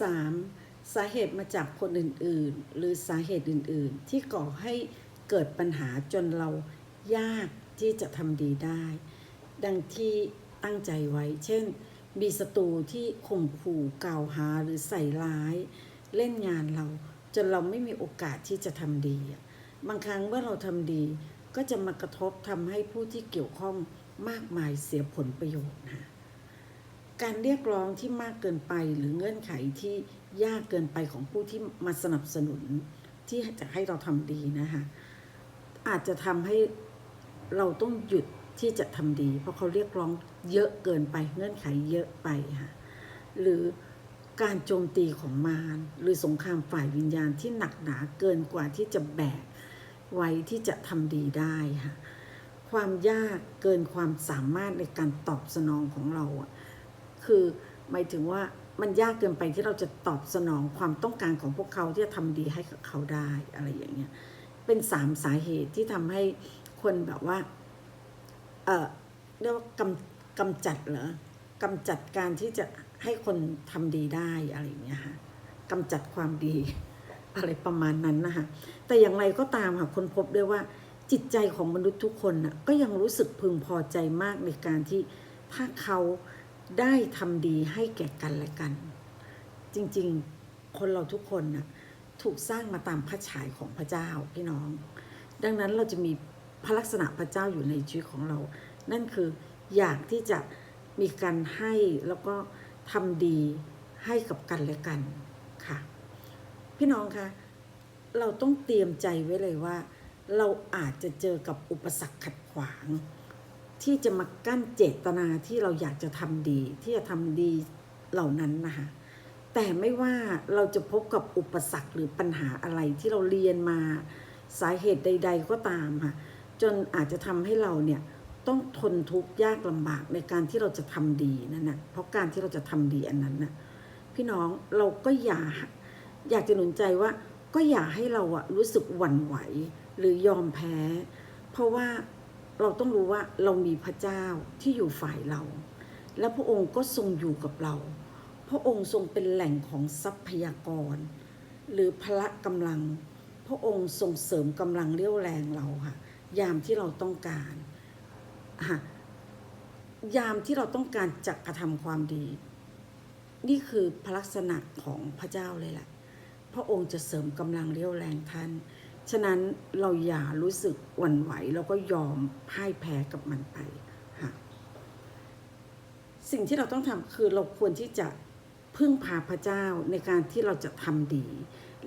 3. สาเหตุมาจากคนอื่นๆ หรือสาเหตุอื่นๆ ที่ก่อให้เกิดปัญหาจนเรายากที่จะทำดีได้ ดังที่ตั้งใจไว้ เช่น มีศัตรูที่ข่มขู่กล่าวหาหรือใส่ร้าย เล่นงานเราจนเราไม่มีโอกาสที่จะทำดี บางครั้งเมื่อเราทำดีก็จะมากระทบทำให้ผู้ที่เกี่ยวข้องมากมายเสียผลประโยชน์นะ การเรียกร้องที่มากเกินไปหรือเงื่อนไขที่ยากเกินไปของผู้ที่มาสนับสนุนที่จะให้เราทำดีนะคะอาจจะทำให้เราต้องหยุดที่จะทำดี เพราะเขาเรียกร้องเยอะเกินไปเงื่อนไขเยอะไปค่ะหรือการโจมตีของมารหรือสงครามฝ่ายวิญญาณที่หนักหนาเกินกว่าที่จะแบกไว้ที่จะทำดีได้ค่ะความยากเกินความสามารถในการตอบสนองของเราอะ คือหมายถึงว่ามันยากเกินไปที่เราจะตอบสนองความต้องการของพวกเขาที่จะทำดีให้กับเขาได้อะไรอย่างเงี้ยเป็นสามสาเหตุที่ทำให้คนแบบว่าเออเรียกว่ากำกำจัดเหรอกำจัดการที่จะให้คนทำดีได้อะไรอย่างเงี้ยค่ะกำจัดความดีอะไรประมาณนั้นนะคะแต่อย่างไรก็ตามค่ะคนพบด้วยว่าจิตใจของมนุษย์ทุกคนน่ะก็ยังรู้สึกพึงพอใจมากในการที่ถ้าเขา ได้ทำดีให้แก่กันและกัน จริงๆคนเราทุกคนน่ะถูกสร้างมาตามพระฉายของพระเจ้าพี่น้อง ดังนั้นเราจะมีพระลักษณะพระเจ้าอยู่ในชีวิตของเรา นั่นคืออยากที่จะมีการให้แล้วก็ทำดีให้กับกันและกันค่ะ พี่น้องคะเราต้องเตรียมใจไว้เลยว่า เราอาจจะเจอกับอุปสรรคขัดขวาง ที่จะมากั้นเจตนาที่เราอยากจะทำดี ที่จะทำดีเหล่านั้นนะคะแต่ไม่ว่าเราจะพบกับอุปสรรคหรือปัญหาอะไรที่เราเรียนมาสาเหตุใด ๆ ก็ตามค่ะจนอาจจะทำให้เราเนี่ยต้องทนทุกข์ยากลำบากในการที่เราจะทำดีนั่นนะเพราะการที่เราจะทำดีอันนั้นน่ะพี่น้องเราก็อย่าอยากจะหนุนใจว่าก็อย่าให้เราอะรู้สึกหวั่นไหวหรือยอมแพ้ เพราะว่า เราต้องรู้ว่าเรามีพระเจ้าที่อยู่ฝ่ายเรา และพระองค์ก็ทรงอยู่กับเรา พระองค์ทรงเป็นแหล่งของทรัพยากร หรือพละกำลัง พระองค์ทรงเสริมกำลังเรี่ยวแรงเราค่ะ ยามที่เราต้องการค่ะยามที่เราต้องการจะกระทำความดี นี่คือพลักษณะของพระเจ้าเลยแหละ พระองค์จะเสริมกำลังเรี่ยวแรงท่าน ฉะนั้นเราอย่ารู้สึกหวั่นไหวแล้วก็ยอมพ่ายแพ้กับมันไปค่ะสิ่งที่เราต้องทำคือเราควรที่จะพึ่งพาพระเจ้าในการที่เราจะทำดี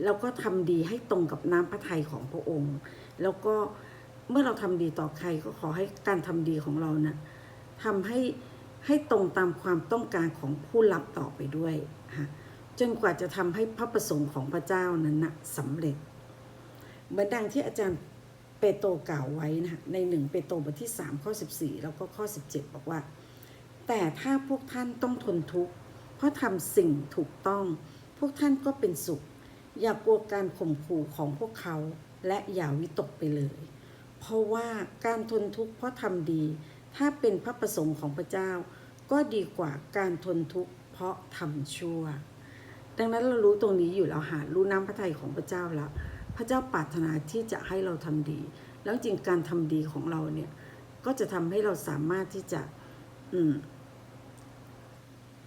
แล้วก็ทำดีให้ตรงกับน้ำพระทัยของพระองค์ แล้วก็เมื่อเราทำดีต่อใครก็ขอให้การทำดีของเรานะ่ะทำให้ให้ตรงตามความต้องการของผู้รับต่อไปด้วย จนกว่าจะทำให้พระประสงค์ของพระเจ้านั้นนะสำเร็จ เหมือนดังที่อาจารย์เปโตรกล่าวไว้นะในหนึ่งเปโตรบทที่ 3 ข้อ 14 แล้วก็ข้อ 17 บอกว่า แต่ถ้าพวกท่านต้องทนทุกข์เพราะทำสิ่งถูกต้อง พวกท่านก็เป็นสุข อย่ากลัวการข่มขู่ของพวกเขาและอย่าวิตกไปเลย เพราะว่าการทนทุกข์เพราะทำดี ถ้าเป็นพระประสงค์ของพระเจ้า ก็ดีกว่าการทนทุกข์เพราะทำชั่ว ดังนั้นเรารู้ตรงนี้อยู่แล้วหารู้น้ำพระทัยของพระเจ้าแล้ว พระเจ้าปรารถนาที่จะให้เราทำดี แล้วจริงการทำดีของเราเนี่ยก็จะทำให้เราสามารถที่จะอืม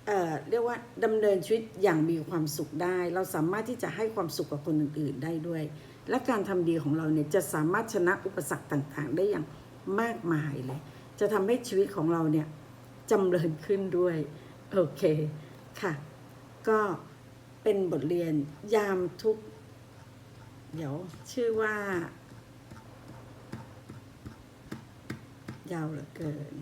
เอ่อเรียกว่าดำเนินชีวิตอย่างมีความสุขได้ เราสามารถที่จะให้ความสุขกับคนอื่น ๆ ได้ด้วย และการทำดีของเราเนี่ยจะสามารถชนะอุปสรรคต่างๆ ได้อย่างมากมายเลย จะทำให้ชีวิตของเราเนี่ยจำเริญขึ้นด้วย โอเคค่ะ ก็เป็นบทเรียนยามทุก เดี๋ยวชื่อว่า ยาวเหลือเกิน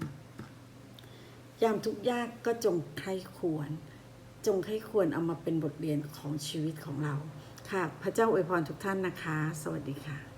ยามทุกยากก็จงใครควร จงใครควรเอามาเป็นบทเรียนของชีวิตของเรา ค่ะ พระเจ้าอวยพรทุกท่านนะคะ สวัสดีค่ะ